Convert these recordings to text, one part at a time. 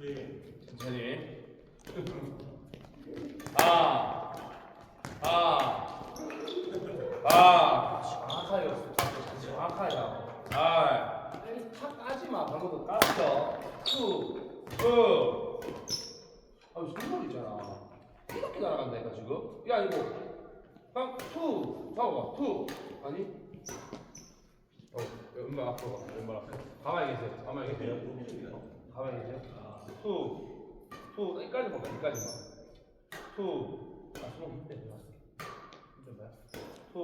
천천히. 아, 아, 아, 정확하게 왔어. 정확하게 하고. 아, 탁 까지 마. 방금도 깠어. 투, 투. 아, 손발 있잖아. 이렇게 날아간다니까 지금. 이게 아니고. 빵, 투. 봐봐, 투. 아니? 어, 왼발 앞으로 가. 왼발 앞으로. 가만히 계세요. 가만히 계세요. 어, 가만히 계세요. 투, 투. 여기까지만 가. 여기까지만. 투. 아, 손 힘대. 힘들어요? 투,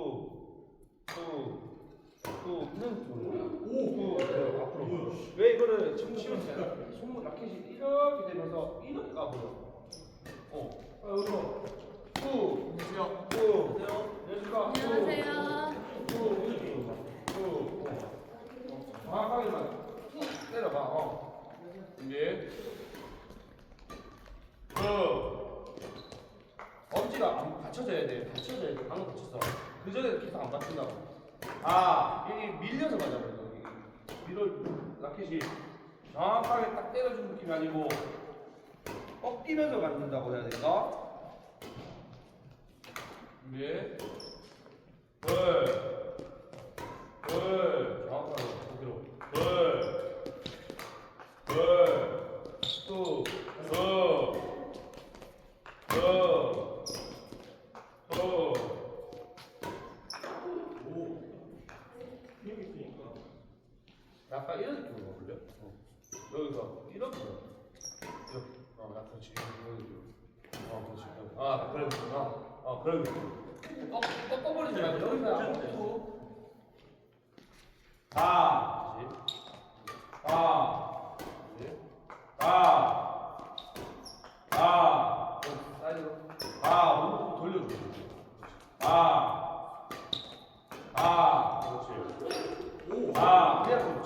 투. 투. 쪽으로. 오, 투. 앞으로. 왜 이거를 정치면 손목 라켓이 이렇게 되면서 이렇게 가버려. 어. 아, 여기서 투. 안녕하세요. 투. 안녕하세요. 안녕하세요. 투. 이렇게 가. 투. 어. 정확하게만 툭 때려봐. 어. 준비. 투. 엄지가 안 받쳐져야 돼. 받쳐져야 돼. 방금 받쳤어. 그 전에 계속 안 받친다고. 아, 이게 밀려서. 여기. 밀어 라켓이 정확하게 딱 때려주는 느낌이 아니고 꺾이면서 갖는다고 해야 될까? 준비. 둘. 둘. 정확하게 거기로. 둘. 둘. 또. 둘. 어. 어. 오. 여기 있으니까. 약간 이런 느낌으로 걸려. 어. 여기서 이렇게. 이렇게. 어, 나 그렇지. 여기. 어, 그렇지. 여기. 아, 그런 느낌. 어, 어, 느낌. 꺾, 꺾어버리지 말고 여기서. 다. 그렇지. 다. 그렇지. 다. 아, 사이드로. 아, 오른쪽 돌려줘. 아, 아, 그렇지. 오, 아, 그래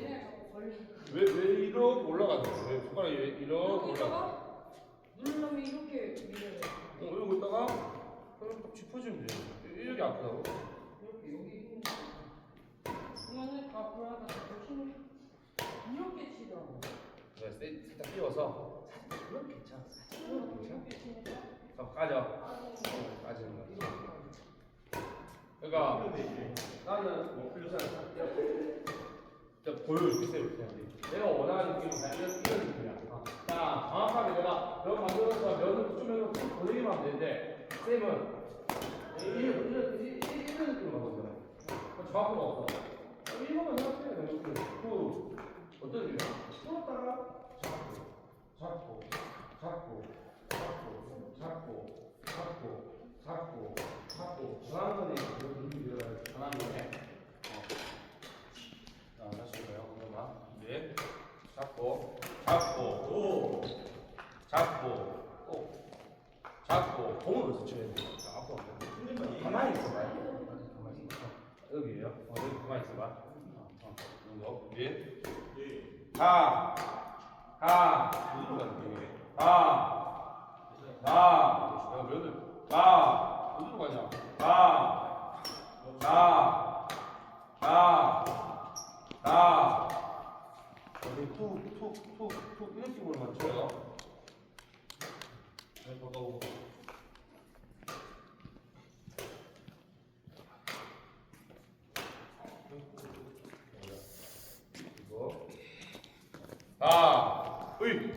왜, 왜 이렇게 거야? 왜 손가락이 왜 이렇게 올라가? 누르면 이렇게 밀어야 돼. 어, 이러고 있다가 그럼 딱 짚어주면 돼. 이렇게 아프다고? 이렇게 여기. 그러면은 다 불안하다. 힘 이렇게 치더라고. 네, 세- 살짝 띄워서 살짝 그럼 괜찮아. 이렇게 치니까 그럼 까져. 어, 까지는 거. 그러니까 나는 뭐 풀잖아. 진짜 보여 이렇게 이렇게. 내가 원하는 이런 느낌이야. 어. 자, 정확하게 내가 면 만들어서 면을 쭉 보내기만 하면 되는데 쌤은 이런 이런 이런 이런 느낌으로 만들잖아요. 정확한 거 없어. 이거만 생각해야 돼. 이렇게 그 어떤 느낌이야? 풀었다가 잡고 잡고 잡고 잡고 잡고 잡고 잡고 전하는 거네. 그런 느낌이 들어가요. 전하는 거네. 어. 자, 다시 해봐요. 그러면 네. 잡고 오 잡고 또 잡고 공을 어디서 쳐야 돼? 자, 앞으로. 가만히 있어봐요. 가만히 있어. 여기에요. 어, 여기 가만히 있어봐. 어, 어. 이거 준비. 가, 가, 어디로 가는 거야? 가, 가, 내가 몇을, 가, 어디로 가냐? 가, 가, 가, 가. 여기 툭, 툭, 툭, 툭 이런 식으로만 쳐요. 네, 바꿔보고. 이거. 가, 으이.